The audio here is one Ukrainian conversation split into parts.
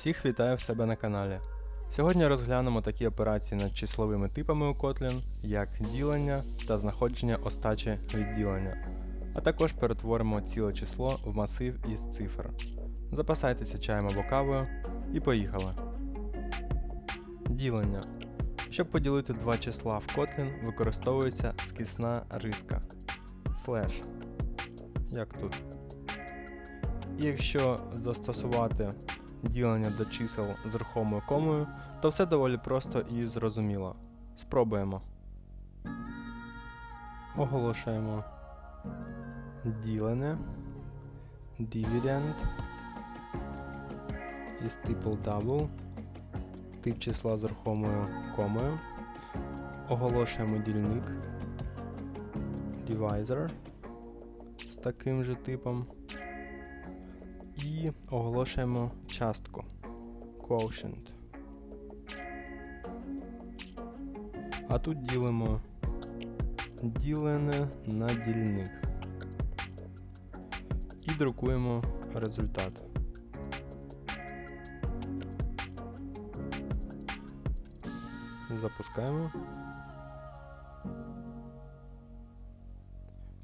Всіх вітаю в себе на каналі. Сьогодні розглянемо такі операції над числовими типами у Kotlin, як ділення та знаходження остачі від ділення, а також перетворимо ціле число в масив із цифр. Запасайтеся чаєм або кавою і поїхали. Ділення. Щоб поділити два числа в Kotlin, використовується скісна риска слеш. Як тут. І якщо застосувати ділення до чисел з рухомою комою, то все доволі просто і зрозуміло. Спробуємо. Оголошуємо ділене dividend із типу double, тип числа з рухомою комою. Оголошуємо дільник divisor з таким же типом. І оголошуємо частку quotient. А тут ділимо ділене на дільник. І друкуємо результат. Запускаємо.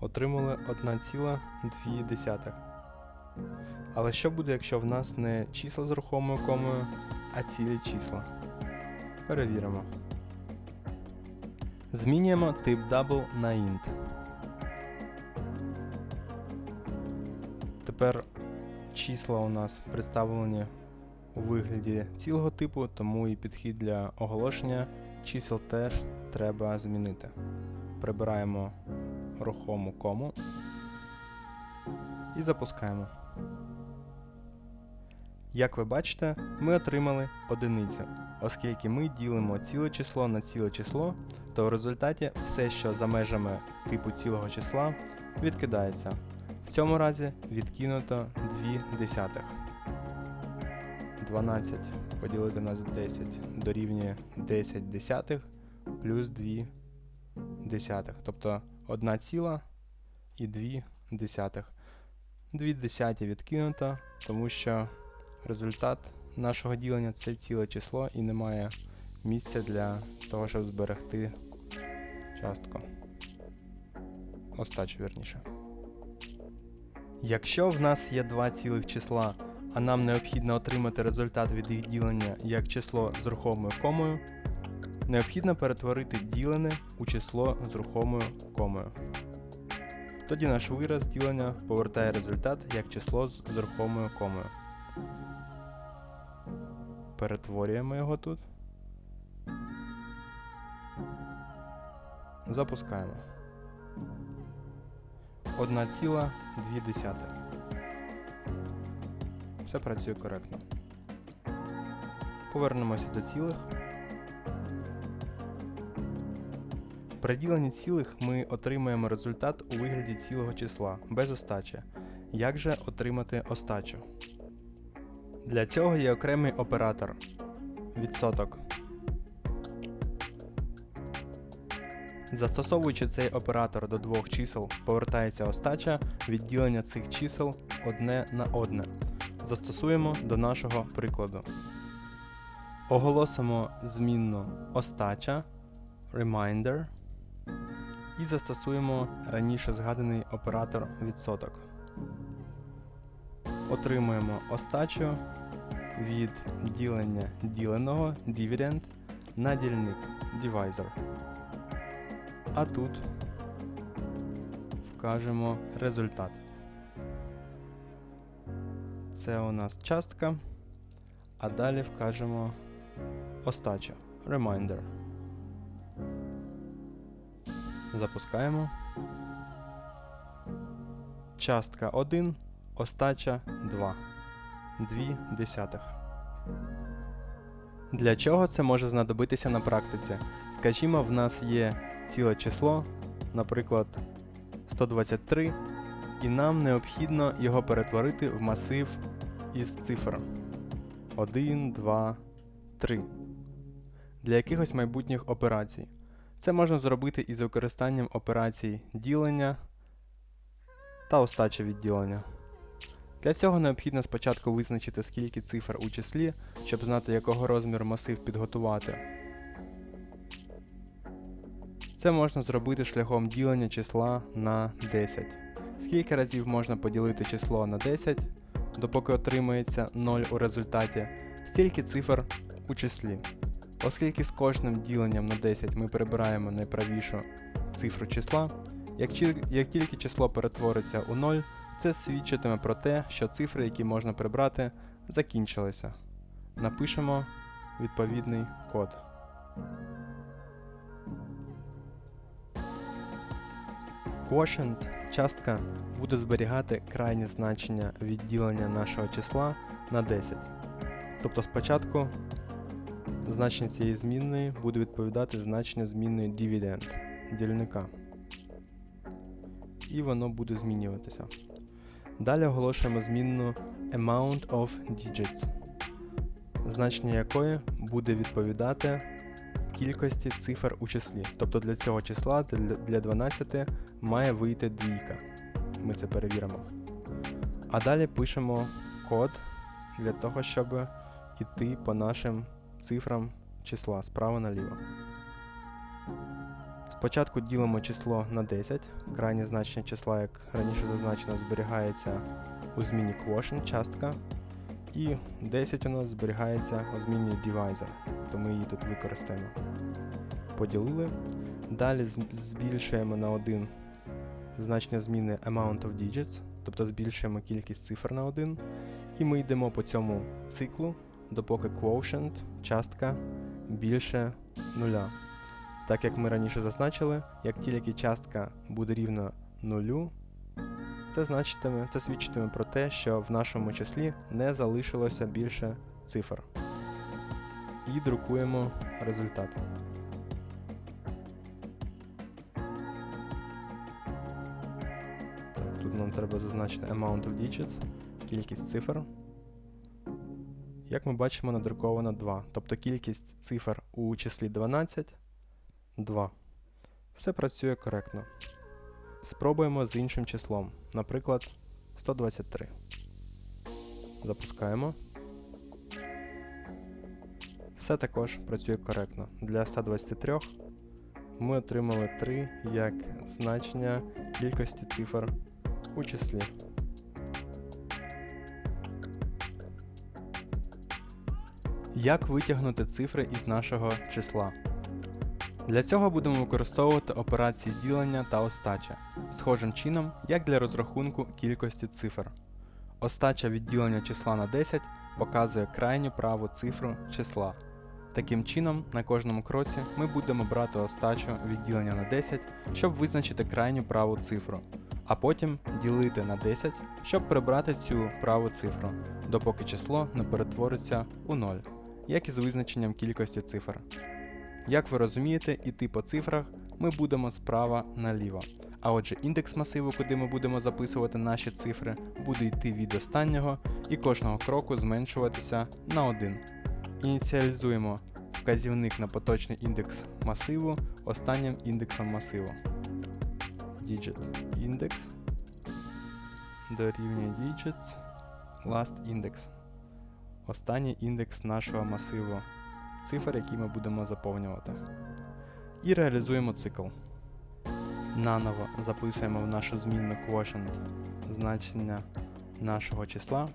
Отримали 1,2. Але що буде, якщо в нас не числа з рухомою комою, а цілі числа? Перевіримо. Змінюємо тип double на int. Тепер числа у нас представлені у вигляді цілого типу, тому і підхід для оголошення чисел теж треба змінити. Прибираємо рухому кому і запускаємо. Як ви бачите, ми отримали одиницю. Оскільки ми ділимо ціле число на ціле число, то в результаті все, що за межами типу цілого числа, відкидається. В цьому разі відкинуто 2 десятих. 12 поділити на 10 дорівнює 10 десятих плюс 2 десятих. Тобто 1 ціла і 2 десятих. 2 десяті відкинуто, тому що результат нашого ділення це ціле число і немає місця для того, щоб зберегти частку. Остачу, вірніше. Якщо в нас є два цілих числа, а нам необхідно отримати результат від їх ділення як число з рухомою комою, необхідно перетворити ділене у число з рухомою комою. Тоді наш вираз ділення повертає результат як число з рухомою комою. Перетворюємо його тут. Запускаємо. 1,2. Все працює коректно. Повернемося до цілих. При діленні цілих ми отримаємо результат у вигляді цілого числа без остачі. Як же отримати остачу? Для цього є окремий оператор відсоток. Застосовуючи цей оператор до двох чисел, повертається остача від ділення цих чисел одне на одне. Застосуємо до нашого прикладу. Оголосимо змінну остача reminder і застосуємо раніше згаданий оператор відсоток. Отримуємо остачу від ділення діленого dividend на дільник divisor. А тут вкажемо результат. Це у нас частка, а далі вкажемо остача reminder. Запускаємо. Частка 1, остача 2. 2 десятих. Для чого це може знадобитися на практиці? Скажімо, в нас є ціле число, наприклад, 123, і нам необхідно його перетворити в масив із цифр 1, 2, 3 для якихось майбутніх операцій. Це можна зробити із використанням операцій ділення та остачі відділення. Для цього необхідно спочатку визначити скільки цифр у числі, щоб знати якого розміру масив підготувати. Це можна зробити шляхом ділення числа на 10. Скільки разів можна поділити число на 10, допоки отримається 0 у результаті, стільки цифр у числі. Оскільки з кожним діленням на 10 ми прибираємо найправішу цифру числа, як тільки число перетвориться у 0, це свідчитиме про те, що цифри, які можна прибрати, закінчилися. Напишемо відповідний код. Quotient частка буде зберігати крайнє значення відділення нашого числа на 10. Тобто спочатку значення цієї змінної буде відповідати значенню змінної dividend дільника. І воно буде змінюватися. Далі оголошуємо змінну amount of digits, значення якої буде відповідати кількості цифр у числі. Тобто для цього числа для для 12 має вийти двійка. Ми це перевіримо. А далі пишемо код для того, щоб іти по нашим цифрам числа справа наліво. Спочатку ділимо число на 10. Крайнє значення числа, як раніше зазначено, зберігається у зміні quotient частка. І 10 у нас зберігається у зміні divisor, то ми її тут використаємо. Поділили. Далі збільшуємо на 1 значення зміни amount of digits, тобто збільшуємо кількість цифр на 1. І ми йдемо по цьому циклу, допоки quotient, частка більше нуля. Так як ми раніше зазначили, як тільки частка буде рівна нулю, це значитиме, це свідчитиме про те, що в нашому числі не залишилося більше цифр. І друкуємо результат. Тут нам треба зазначити amount of digits, кількість цифр. Як ми бачимо, надруковано 2, тобто кількість цифр у числі 12 2. Все працює коректно. Спробуємо з іншим числом, наприклад, 123. Запускаємо. Все також працює коректно. Для 123 ми отримали 3 як значення кількості цифр у числі. Як витягнути цифри із нашого числа? Для цього будемо використовувати операції ділення та остача, схожим чином, як для розрахунку кількості цифр. Остача відділення числа на 10 показує крайню праву цифру числа. Таким чином, на кожному кроці ми будемо брати остачу відділення на 10, щоб визначити крайню праву цифру, а потім ділити на 10, щоб прибрати цю праву цифру, допоки число не перетвориться у 0, як і з визначенням кількості цифр. Як ви розумієте, іти по цифрах ми будемо справа наліво. А отже, індекс масиву, куди ми будемо записувати наші цифри, буде йти від останнього і кожного кроку зменшуватися на 1. Ініціалізуємо вказівник на поточний індекс масиву останнім індексом масиву. Digit index дорівнює digits last index. Останній індекс нашого масиву цифр, які ми будемо заповнювати. І реалізуємо цикл. Наново записуємо в нашу змінну quotient значення нашого числа,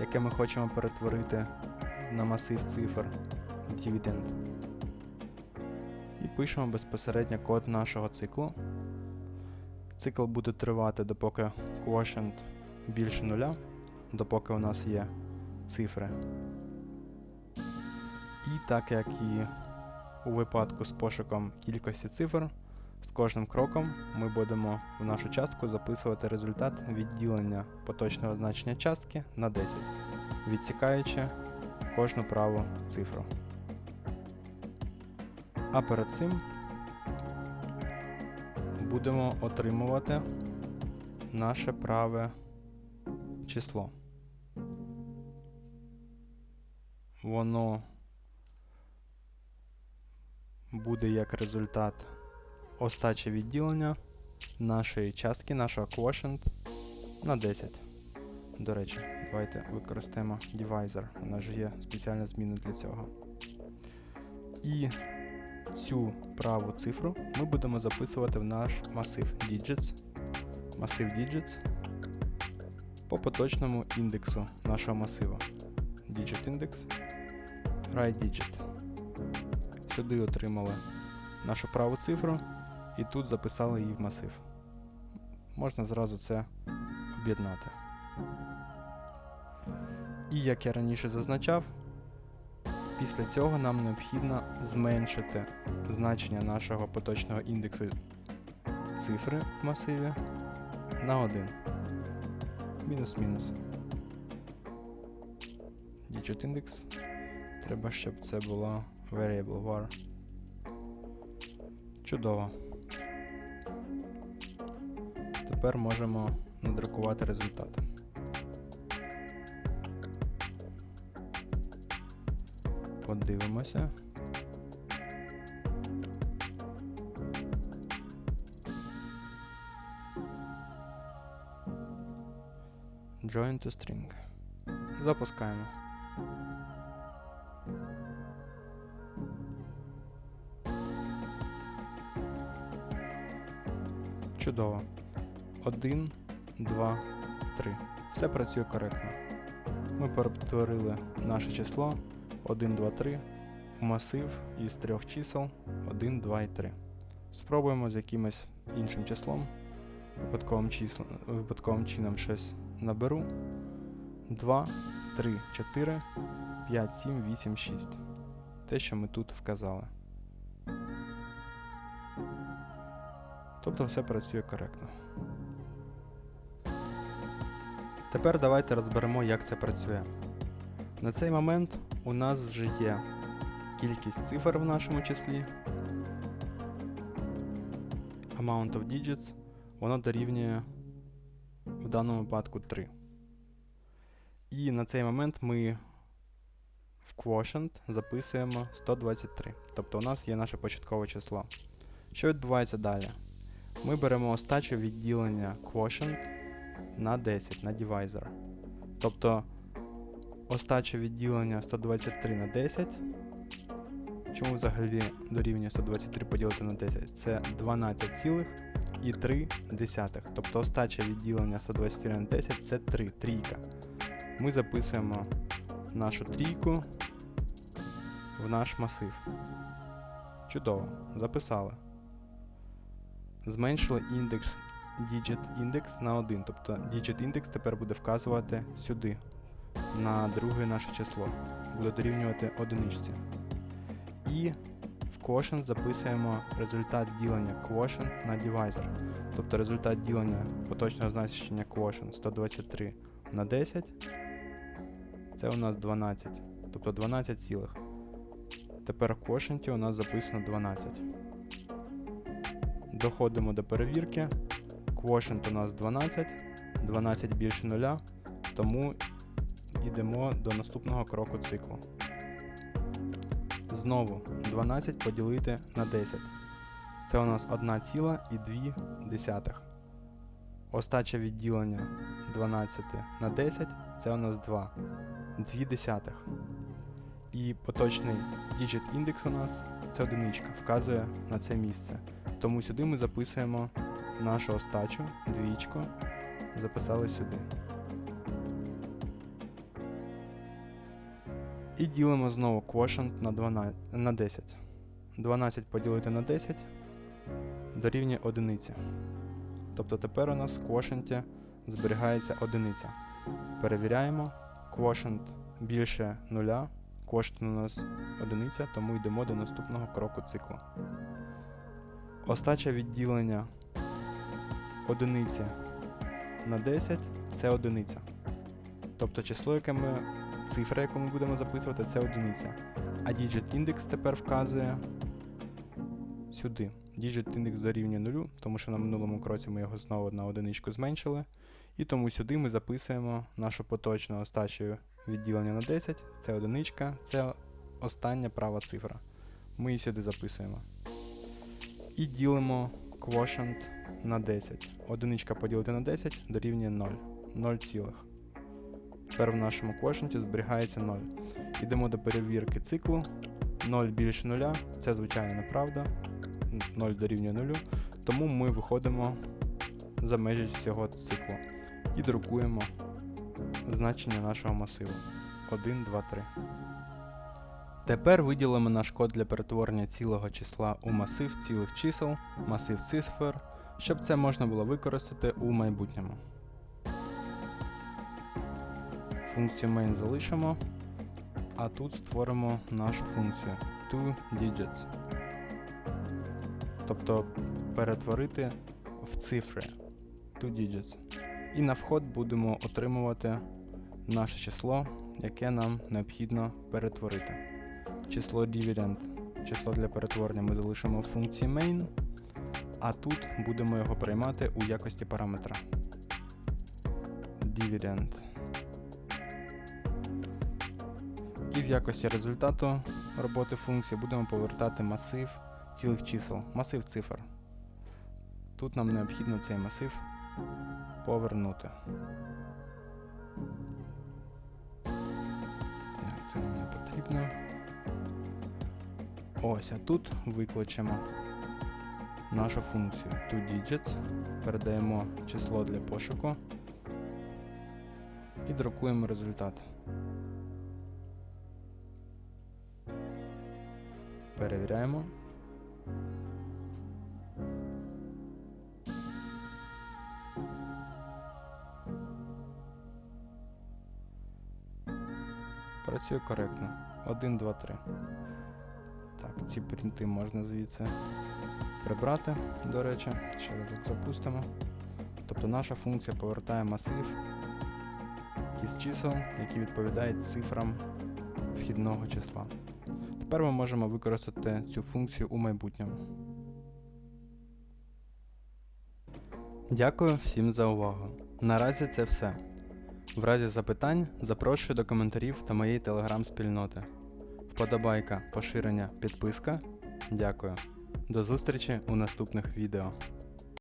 яке ми хочемо перетворити на масив цифр dividend. І пишемо безпосередньо код нашого циклу. Цикл буде тривати, допоки quotient більше нуля, допоки у нас є цифри і так як і у випадку з пошуком кількості цифр, з кожним кроком ми будемо в нашу частку записувати результат відділення поточного значення частки на 10, відсікаючи кожну праву цифру. А перед цим будемо отримувати наше праве число. Воно буде як результат остачі відділення нашої частки, нашого quotient на 10. До речі, давайте використаємо divisor. У нас же є спеціальна зміна для цього. І цю праву цифру ми будемо записувати в наш масив digits. Масив digits по поточному індексу нашого масиву. Digit index, right digit. Сюди отримали нашу праву цифру і тут записали її в масив. Можна зразу це об'єднати. І як я раніше зазначав, після цього нам необхідно зменшити значення нашого поточного індексу цифри в масиві на 1. Мінус-мінус. Digit index. Треба, щоб це було variable var. Чудово. Тепер можемо надрукувати результат. Подивимося. Join to string. Запускаємо. Чудово. 1, 2, 3. Все працює коректно. Ми перетворили наше число 1, 2, 3 у масив із трьох чисел 1, 2 і 3. Спробуємо з якимось іншим числом. Випадковим, числом, випадковим чином щось наберу. 2, 3, 4, 5, 7, 8, 6. Те, що ми тут вказали. Тобто все працює коректно. Тепер давайте розберемо, як це працює. На цей момент у нас вже є кількість цифр в нашому числі. Amount of digits, воно дорівнює в даному випадку 3. І на цей момент ми в quotient записуємо 123. Тобто у нас є наше початкове число. Що відбувається далі? Ми беремо остачу відділення quotient на 10 на divisor. Тобто остача відділення 123 на 10. Чому взагалі дорівнює 123 поділити на 10? Це 12,3. Тобто остача відділення 123 на 10 це 3, трійка. Ми записуємо нашу трійку в наш масив. Чудово, записали. Зменшили індекс digit index на 1. Тобто digit index тепер буде вказувати сюди, на друге наше число. Буде дорівнювати одиничці. І в quotient записуємо результат ділення quotient на divisor. Тобто результат ділення поточного значення quotient 123 на 10. Це у нас 12. Тобто 12 цілих. Тепер в quotient у нас записано 12. Доходимо до перевірки. Quotient у нас 12, 12 більше 0, тому йдемо до наступного кроку циклу. Знову 12 поділити на 10. Це у нас 1,2. Остача відділення 12 на 10 це у нас 2. 2 десятих. І поточний digit індекс у нас це одиничка, вказує на це місце. Тому сюди ми записуємо нашу остачу, двічку, записали сюди. І ділимо знову quotient на 12, на 10. 12 поділити на 10 дорівнює одиниці. Тобто тепер у нас в quotient зберігається одиниця. Перевіряємо. Quotient більше нуля. Quotient у нас одиниця, тому йдемо до наступного кроку циклу. Остача відділення одиниці на 10 це одиниця. Тобто число, яке ми, цифра, яку ми будемо записувати, це одиниця. А digit index тепер вказує сюди. Digit index дорівнює 0, тому що на минулому кроці ми його знову на одиничку зменшили. І тому сюди ми записуємо нашу поточну остачу відділення на 10. Це одиничка, це остання права цифра. Ми її сюди записуємо. І ділимо quotient на 10. Одиничка поділити на 10 дорівнює 0. 0 цілих. Тепер в нашому квотієнті зберігається 0. Йдемо до перевірки циклу. 0 більше 0 це звичайно неправда. 0 дорівнює 0. Тому ми виходимо за межі цього циклу і друкуємо значення нашого масиву 1, 2, 3. Тепер виділимо наш код для перетворення цілого числа у масив цілих чисел, масив цифр, щоб це можна було використати у майбутньому. Функцію main залишимо, а тут створимо нашу функцію toDigits. Тобто перетворити в цифри toDigits. І на вход будемо отримувати наше число, яке нам необхідно перетворити. Число dividend, число для перетворення ми залишимо в функції main, а тут будемо його приймати у якості параметра. Dividend. І в якості результату роботи функції будемо повертати масив цілих чисел, масив цифр. Тут нам необхідно цей масив повернути. Так, це нам не потрібно. Ось, а тут викличемо нашу функцію toDigits, передаємо число для пошуку і друкуємо результат. Перевіряємо. Працює коректно. 1, 2, 3. Так, ці принти можна звідси прибрати, до речі, ще разок запустимо. Тобто наша функція повертає масив із чисел, які відповідають цифрам вхідного числа. Тепер ми можемо використати цю функцію у майбутньому. Дякую всім за увагу. Наразі це все. В разі запитань запрошую до коментарів та моєї телеграм-спільноти. Вподобайка, поширення, підписка. Дякую. До зустрічі у наступних відео.